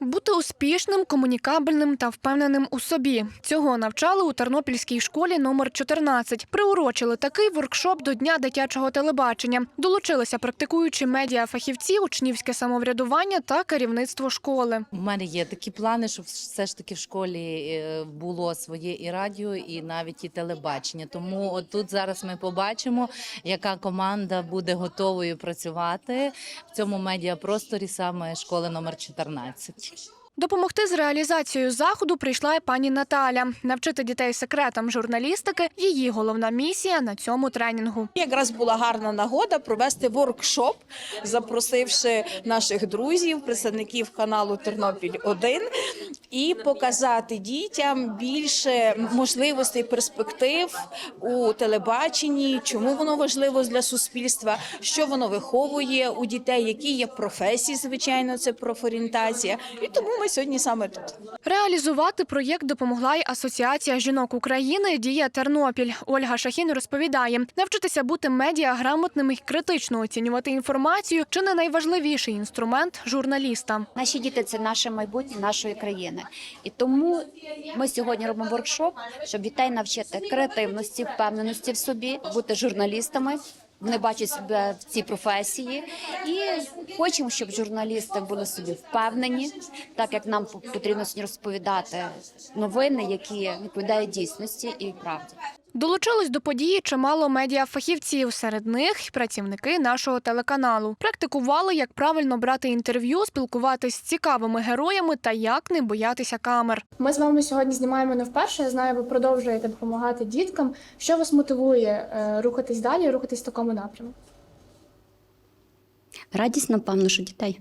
Бути успішним, комунікабельним та впевненим у собі. Цього навчали у Тернопільській школі номер 14. Приурочили такий воркшоп до Дня дитячого телебачення. Долучилися практикуючі медіафахівці, учнівське самоврядування та керівництво школи. У мене є такі плани, щоб все ж таки в школі е, було своє і радіо, і навіть і телебачення. Тому от тут зараз ми побачимо, яка команда буде готовою працювати в цьому медіапросторі саме школи номер 14 зустріч. Допомогти з реалізацією заходу прийшла і пані Наталя. Навчити дітей секретам журналістики – її головна місія на цьому тренінгу. Якраз була гарна нагода провести воркшоп, запросивши наших друзів, представників каналу Тернопіль 1 і показати дітям більше можливостей, перспектив у телебаченні, чому воно важливо для суспільства, що воно виховує у дітей, які є професії, звичайно, це профорієнтація. І тому ми сьогодні саме тут. Реалізувати проєкт допомогла й Асоціація жінок України Дія Тернопіль. Ольга Шахін розповідає, навчитися бути медіаграмотним і критично оцінювати інформацію чи не найважливіший інструмент журналіста. Наші діти це наше майбутнє нашої країни, і тому ми сьогодні робимо воркшоп, щоб дітей навчити креативності, впевненості в собі, бути журналістами. Вони бачать себе в цій професії і хочемо, щоб журналісти були собі впевнені, так як нам потрібно сьогодні розповідати новини, які відповідають дійсності і правді. Долучилось до події чимало медіафахівців, серед них й працівники нашого телеканалу. Практикували, як правильно брати інтерв'ю, спілкуватись з цікавими героями та як не боятися камер. Ми з вами сьогодні знімаємо не вперше. Я знаю, ви продовжуєте допомагати діткам. Що вас мотивує е, рухатись далі, рухатись в такому напрямку? Радість, напевно, що дітей.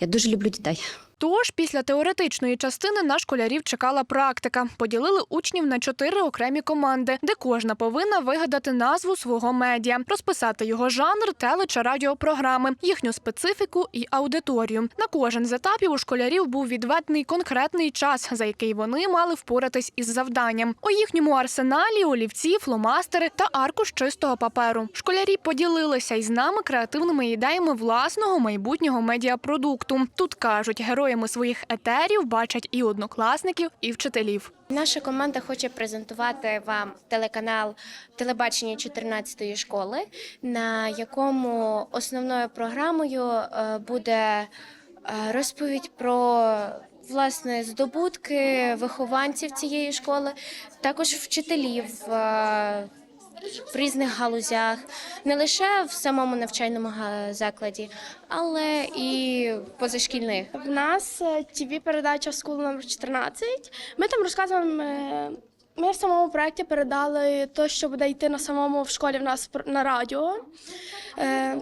Я дуже люблю дітей. Тож після теоретичної частини на школярів чекала практика. Поділили учнів на чотири окремі команди, де кожна повинна вигадати назву свого медіа, розписати його жанр, теле чи радіопрограми, їхню специфіку і аудиторію. На кожен з етапів у школярів був відведений конкретний час, за який вони мали впоратись із завданням. У їхньому арсеналі олівці, фломастери та аркуш чистого паперу. Школярі поділилися із нами креативними ідеями власного майбутнього медіапродукту. Тут кажуть, героями своїх етерів бачать і однокласників, і вчителів. Наша команда хоче презентувати вам телеканал телебачення 14-ї школи, на якому основною програмою е, буде е, розповідь про власне здобутки вихованців цієї школи, також вчителів. Е, В різних галузях, не лише в самому навчальному закладі, але і позашкільних. В нас тв передача School номер 14. Ми там розказуємо. е, Ми в самому проєкті передали те, що буде йти на самому в школі в нас на радіо. Е,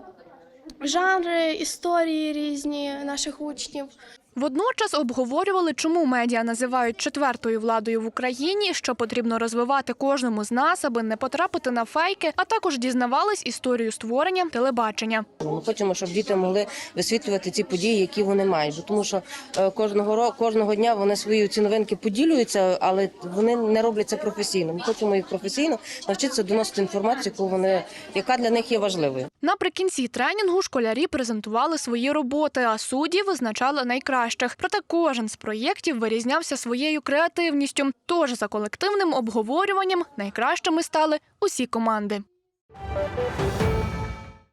Жанри, історії різні наших учнів. Водночас обговорювали, чому медіа називають четвертою владою в Україні, що потрібно розвивати кожному з нас, аби не потрапити на фейки, а також дізнавались історію створення телебачення. Ми хочемо, щоб діти могли висвітлювати ці події, які вони мають. Тому що е, кожного ро- кожного дня вони свої ці новинки поділюються, але вони не роблять це професійно. Ми хочемо їх професійно навчитися доносити інформацію, яку вони яка для них є важливою. Наприкінці тренінгу школярі презентували свої роботи, а судді визначали найкращих. Проте кожен з проєктів вирізнявся своєю креативністю. Тож за колективним обговорюванням найкращими стали усі команди.